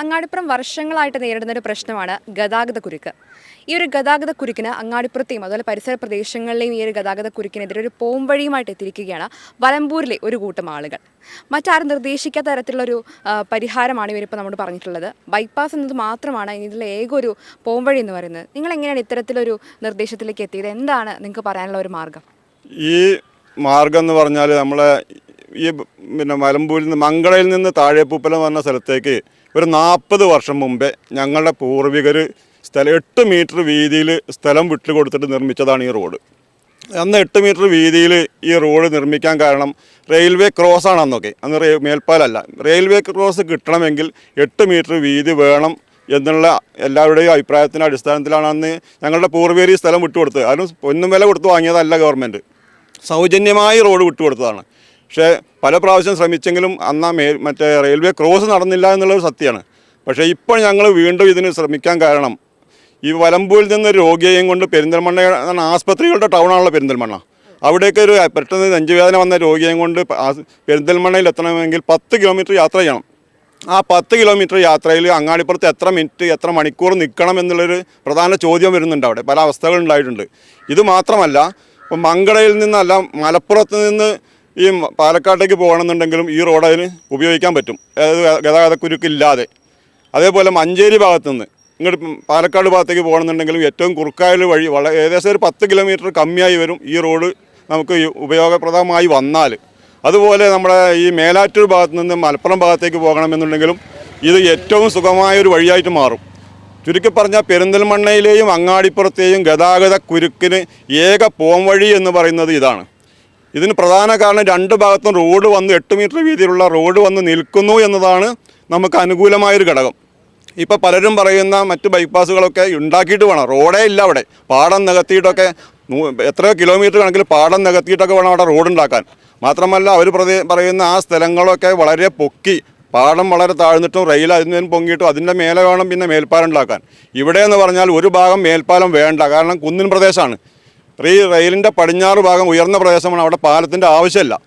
അങ്ങാടിപ്പുറം വർഷങ്ങളായിട്ട് നേരിടുന്ന ഒരു പ്രശ്നമാണ് ഗതാഗത കുരുക്ക് ഈ ഒരു ഗതാഗത കുരുക്കിന് അങ്ങാടിപ്പുറത്തെയും അതുപോലെ പരിസര പ്രദേശങ്ങളിലെയും ഈ ഒരു ഗതാഗത കുരുക്കിനെതിരെ ഒരു പോംവഴിയുമായിട്ട് എത്തിയിരിക്കുകയാണ് വലമ്പൂരിലെ ഒരു കൂട്ടം ആളുകൾ. മറ്റാരും നിർദ്ദേശിക്കാത്ത തരത്തിലുള്ളൊരു പരിഹാരമാണ് ഇവരിപ്പോൾ നമ്മോട് പറഞ്ഞിട്ടുള്ളത്. ബൈപ്പാസ് എന്നത് മാത്രമാണ് ഇതിലെ ഏക ഒരു പോംവഴി എന്ന് പറയുന്നത്. നിങ്ങൾ എങ്ങനെയാണ് ഇത്തരത്തിലൊരു നിർദ്ദേശത്തിലേക്ക് എത്തിയത്? എന്താണ് നിങ്ങൾക്ക് പറയാനുള്ള ഒരു മാർഗം? ഈ മാർഗം എന്ന് പറഞ്ഞാൽ നമ്മളെ ഈ പിന്നെ മലമ്പൂരിൽ നിന്ന് മംഗളയിൽ നിന്ന് താഴെപ്പൂപ്പലം എന്ന് പറഞ്ഞ സ്ഥലത്തേക്ക് ഒരു നാൽപ്പത് വർഷം മുമ്പേ ഞങ്ങളുടെ പൂർവികർ സ്ഥലം എട്ട് മീറ്റർ വീതിയിൽ സ്ഥലം വിട്ടു കൊടുത്തിട്ട് നിർമ്മിച്ചതാണ് ഈ റോഡ്. അന്ന് എട്ട് മീറ്റർ വീതിയിൽ ഈ റോഡ് നിർമ്മിക്കാൻ കാരണം റെയിൽവേ ക്രോസ് ആണ് അന്നൊക്കെ അന്ന് റേ മേൽപ്പാലല്ല. റെയിൽവേ ക്രോസ് കിട്ടണമെങ്കിൽ എട്ട് മീറ്റർ വീതി വേണം എന്നുള്ള എല്ലാവരുടെയും അഭിപ്രായത്തിന്റെ അടിസ്ഥാനത്തിലാണ് അന്ന് ഞങ്ങളുടെ പൂർവികർ ഈ സ്ഥലം വിട്ടുകൊടുത്തത്. അതിന് പൊന്നും വില കൊടുത്ത് വാങ്ങിയതല്ല ഗവൺമെന്റ്. സൗജന്യമായി റോഡ് വിട്ടുകൊടുത്തതാണ്. പക്ഷേ പല പ്രാവശ്യം ശ്രമിച്ചെങ്കിലും അന്ന് മേ മറ്റേ റെയിൽവേ ക്രോസ് നടന്നില്ല എന്നുള്ളത് സത്യമാണ്. പക്ഷേ ഇപ്പോൾ ഞങ്ങൾ വീണ്ടും ഇതിന് ശ്രമിക്കാൻ കാരണം ഈ വലമ്പൂരിൽ നിന്ന് രോഗിയെയും കൊണ്ട് പെരിന്തൽമണ്ണ ആസ്പത്രികളുടെ ടൗണാണല്ലോ പെരിന്തൽമണ്ണ. അവിടേക്ക് ഒരു പെട്ടെന്ന് നെഞ്ചുവേദന വന്ന രോഗിയെയും കൊണ്ട് പെരിന്തൽമണ്ണയിൽ എത്തണമെങ്കിൽ പത്ത് കിലോമീറ്റർ യാത്ര ചെയ്യണം. ആ പത്ത് കിലോമീറ്റർ യാത്രയിൽ അങ്ങാടിപ്പുറത്ത് എത്ര മിനിറ്റ് എത്ര മണിക്കൂർ നിൽക്കണം എന്നുള്ളൊരു പ്രധാന ചോദ്യം വരുന്നുണ്ട് അവിടെ. പല അവസ്ഥകളുണ്ടായിട്ടുണ്ട് ഇത് മാത്രമല്ല ഇപ്പം മങ്കടയിൽ നിന്നല്ല മലപ്പുറത്ത് നിന്ന് ഈ പാലക്കാട്ടേക്ക് പോകണമെന്നുണ്ടെങ്കിലും ഈ റോഡ് അതിന് ഉപയോഗിക്കാൻ പറ്റും. അതായത് ഗതാഗതക്കുരുക്കില്ലാതെ. അതേപോലെ മഞ്ചേരി ഭാഗത്തുനിന്ന് ഇങ്ങോട്ട് പാലക്കാട് ഭാഗത്തേക്ക് പോകണമെന്നുണ്ടെങ്കിലും ഏറ്റവും കുറുക്കായൽ വഴി വളരെ ഏകദേശം ഒരു പത്ത് കിലോമീറ്റർ കമ്മിയായി വരും ഈ റോഡ് നമുക്ക് ഉപയോഗപ്രദമായി വന്നാൽ. അതുപോലെ നമ്മുടെ ഈ മേലാറ്റൂർ ഭാഗത്ത് നിന്ന് മലപ്പുറം ഭാഗത്തേക്ക് പോകണമെന്നുണ്ടെങ്കിലും ഇത് ഏറ്റവും സുഖമായ ഒരു വഴിയായിട്ട് മാറും. ചുരുക്കി പറഞ്ഞാൽ പെരിന്തൽമണ്ണയിലെയും അങ്ങാടിപ്പുറത്തെയും ഗതാഗത കുരുക്കിന് ഏക പോംവഴി എന്ന് പറയുന്നത് ഇതാണ്. ഇതിന് പ്രധാന കാരണം രണ്ട് ഭാഗത്തും റോഡ് വന്ന് എട്ട് മീറ്റർ വീതിയിലുള്ള റോഡ് വന്ന് നിൽക്കുന്നു എന്നതാണ് നമുക്ക് അനുകൂലമായൊരു ഘടകം. ഇപ്പോൾ പലരും പറയുന്ന മറ്റ് ബൈപ്പാസുകളൊക്കെ ഉണ്ടാക്കിയിട്ട് വേണം. റോഡേ ഇല്ല അവിടെ. പാടം നികത്തിയിട്ടൊക്കെ എത്ര കിലോമീറ്റർ കണക്കിൽ പാടം നികത്തിയിട്ടൊക്കെ വേണം അവിടെ റോഡ് ഉണ്ടാക്കാൻ. മാത്രമല്ല അവർ പറയുന്ന ആ സ്ഥലങ്ങളൊക്കെ വളരെ പൊക്കി പാടം വളരെ താഴ്ന്നിട്ടും റെയിൽ അതിന് പൊങ്ങിയിട്ടും അതിന്റെ മേലെ വേണം പിന്നെ മേൽപ്പാലം ഉണ്ടാക്കാൻ. ഇവിടെ എന്ന് പറഞ്ഞാൽ ഒരു ഭാഗം മേൽപ്പാലം വേണ്ട. കാരണം കുന്നിൻ പ്രദേശമാണ്. ഈ റെയിലിന്റെ പടിഞ്ഞാറ് ഭാഗം ഉയർന്ന പ്രദേശമാണ്. അവിടെ പാലത്തിന്റെ ആവശ്യമില്ല.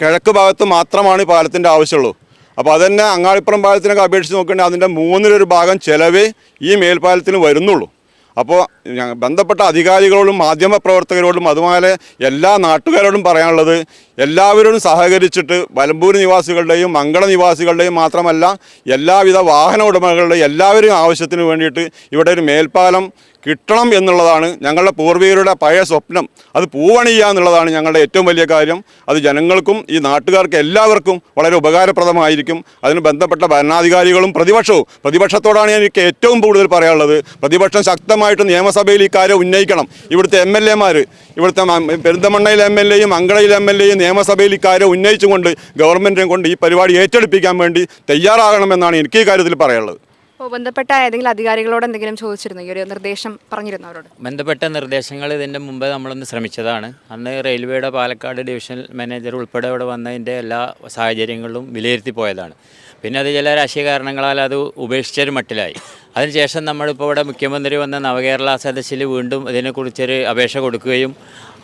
കിഴക്ക് ഭാഗത്ത് മാത്രമാണ് ഈ പാലത്തിന്റെ ആവശ്യമുള്ളൂ. അപ്പോൾ അതന്നെ അങ്ങാടിപ്പുറം പാലത്തിനൊക്കെ അപേക്ഷിച്ച് നോക്കുകയാണെങ്കിൽ അതിന്റെ മൂന്നിലൊരു ഭാഗം ചിലവേ ഈ മേൽപ്പാലത്തിന് വരുന്നുള്ളൂ. അപ്പോൾ ബന്ധപ്പെട്ട അധികാരികളോടും മാധ്യമ പ്രവർത്തകരോടും അതുപോലെ എല്ലാ നാട്ടുകാരോടും പറയാനുള്ളത് എല്ലാവരോടും സഹകരിച്ചിട്ട് വലമ്പൂർ നിവാസികളുടെയും മംഗള നിവാസികളുടെയും മാത്രമല്ല എല്ലാവിധ വാഹന ഉടമകളുടെയും എല്ലാവരും ആവശ്യത്തിന് വേണ്ടിയിട്ട് ഇവിടെ ഒരു മേൽപ്പാലം കിട്ടണം എന്നുള്ളതാണ് ഞങ്ങളുടെ പൂർവികരുടെ പഴയ സ്വപ്നം. അത് പൂവണിയുക എന്നുള്ളതാണ് ഞങ്ങളുടെ ഏറ്റവും വലിയ കാര്യം. അത് ജനങ്ങൾക്കും ഈ നാട്ടുകാർക്ക് എല്ലാവർക്കും വളരെ ഉപകാരപ്രദമായിരിക്കും. അതിന് ബന്ധപ്പെട്ട ഭരണാധികാരികളും പ്രതിപക്ഷവും പ്രതിപക്ഷത്തോടാണ് എനിക്ക് ഏറ്റവും കൂടുതൽ പറയാനുള്ളത്. പ്രതിപക്ഷം ശക്തമായിട്ട് നിയമസഭയിൽ ഈ കാര്യം ഉന്നയിക്കണം. ഇവിടുത്തെ എം എൽ എമാർ ഇവിടുത്തെ പെരുന്തമണ്ണയിലെ എം എൽ എയും അങ്കടയിലെ എം എൽ എയും നിയമസഭയിൽ ഈ കാര്യം ഉന്നയിച്ചുകൊണ്ട് ഗവൺമെന്റിനെ കൊണ്ട് ഈ പരിപാടി ഏറ്റെടുപ്പിക്കാൻ വേണ്ടി തയ്യാറാകണമെന്നാണ് എനിക്ക് ഈ കാര്യത്തിൽ പറയാനുള്ളത്. ബന്ധപ്പെട്ട ഏതെങ്കിലും അധികാരികളോട് എന്തെങ്കിലും ചോദിച്ചിരുന്നു? ഈ ഒരു നിർദ്ദേശം പറഞ്ഞിരുന്നു അവരോട് ബന്ധപ്പെട്ട നിർദ്ദേശങ്ങൾ ഇതിന്റെ മുമ്പ് നമ്മളൊന്ന് ശ്രമിച്ചതാണ്. അന്ന് റെയിൽവേയുടെ പാലക്കാട് ഡിവിഷൻ മാനേജർ ഉൾപ്പെടെ ഇവിടെ വന്നതിന്റെ എല്ലാ സാഹചര്യങ്ങളിലും വിലയിരുത്തി പോയതാണ് പിന്നെ അത് ചില രാഷ്ട്രീയ കാരണങ്ങളാൽ അത് ഉപേക്ഷിച്ചൊരു മട്ടിലായി. അതിനുശേഷം നമ്മളിപ്പോൾ ഇവിടെ മുഖ്യമന്ത്രി വന്ന നവകേരള സദസ്സിൽ വീണ്ടും ഇതിനെക്കുറിച്ചൊരു അപേക്ഷ കൊടുക്കുകയും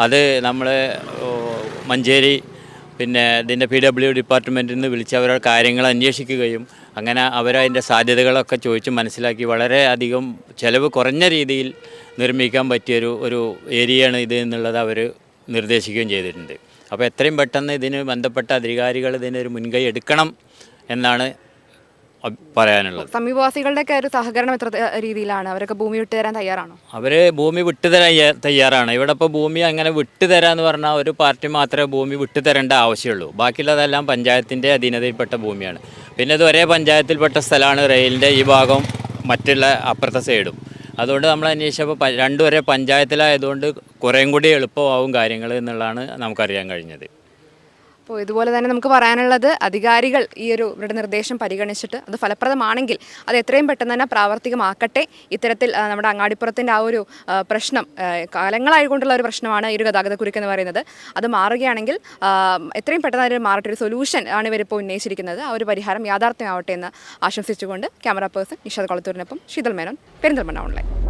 അത് നമ്മൾ മഞ്ചേരി പിന്നെ ഇതിന്റെ പി ഡബ്ല്യു ഡിപ്പാർട്ട്മെന്റിൽ നിന്ന് വിളിച്ച് അവരുടെ കാര്യങ്ങൾ അന്വേഷിക്കുകയും അങ്ങനെ അവരതിന്റെ സാധ്യതകളൊക്കെ ചോദിച്ച് മനസ്സിലാക്കി വളരെ അധികം ചിലവ് കുറഞ്ഞ രീതിയിൽ നിർമ്മിക്കാൻ പറ്റിയൊരു ഒരു ഏരിയയാണ് ഇത് എന്നുള്ളത് അവർ നിർദ്ദേശിക്കുകയും ചെയ്തിട്ടുണ്ട്. അപ്പോൾ എത്രയും പെട്ടെന്ന് ഇതിന് ബന്ധപ്പെട്ട അധികാരികൾ ഇതിനൊരു മുൻകൈ എടുക്കണം എന്നാണ് പറയാനുള്ളത്. സമീപവാസികളുടെയൊക്കെ ഒരു സഹകരണം എത്ര രീതിയിലാണ്? അവരൊക്കെ ഭൂമി വിട്ടുതരാൻ തയ്യാറാണോ? അവർ ഭൂമി വിട്ടുതരാൻ തയ്യാ- തയ്യാറാണ്. ഇവിടെ ഇപ്പോൾ ഭൂമി അങ്ങനെ വിട്ടുതരാന്ന് പറഞ്ഞാൽ ഒരു പാർട്ടി മാത്രമേ ഭൂമി വിട്ടുതരേണ്ട ആവശ്യമുള്ളൂ. ബാക്കിയുള്ളതെല്ലാം പഞ്ചായത്തിന്റെ അധീനതയിൽപ്പെട്ട ഭൂമിയാണ്. പിന്നെ ഇത് ഒരേ പഞ്ചായത്തിൽപ്പെട്ട സ്ഥലമാണ് റെയിലിന്റെ ഈ ഭാഗം മറ്റുള്ള അപ്പുറത്തെ സൈഡും. അതുകൊണ്ട് നമ്മൾ അന്വേഷിച്ചപ്പോൾ രണ്ടുപേരെ പഞ്ചായത്തിലായതുകൊണ്ട് കുറേം കൂടി എളുപ്പമാവും കാര്യങ്ങൾ എന്നുള്ളതാണ് നമുക്കറിയാൻ കഴിഞ്ഞത്. അപ്പോൾ ഇതുപോലെ തന്നെ നമുക്ക് പറയാനുള്ളത് അധികാരികൾ ഈ ഒരു ഇവരുടെ നിർദ്ദേശം പരിഗണിച്ചിട്ട് അത് ഫലപ്രദമാണെങ്കിൽ അത് എത്രയും പെട്ടെന്ന് തന്നെ പ്രാവർത്തികമാക്കട്ടെ. ഇത്തരത്തിൽ നമ്മുടെ അങ്ങാടിപ്പുറത്തിന്റെ ആ ഒരു പ്രശ്നം കാലങ്ങളായി കാലങ്ങളായിക്കൊണ്ടുള്ള ഒരു പ്രശ്നമാണ് ഈ ഒരു ഗതാഗത കുരുക്ക് എന്ന് പറയുന്നത്. അത് മാറുകയാണെങ്കിൽ എത്രയും പെട്ടെന്ന് അതിന് മാറട്ടെ ഒരു സൊല്യൂഷൻ ആണ് ഇവരിപ്പോൾ ഉന്നയിച്ചിരിക്കുന്നത്. ആ ഒരു പരിഹാരം യാഥാർത്ഥ്യമാവട്ടെ എന്ന് ആശംസിച്ചുകൊണ്ട് ക്യാമറ പേഴ്സൺ നിഷാദ് കൊളത്തൂരിനൊപ്പം ശീതൽ മേനോൻ പെരിന്തൽമണ്ണ ഓൺലൈൻ.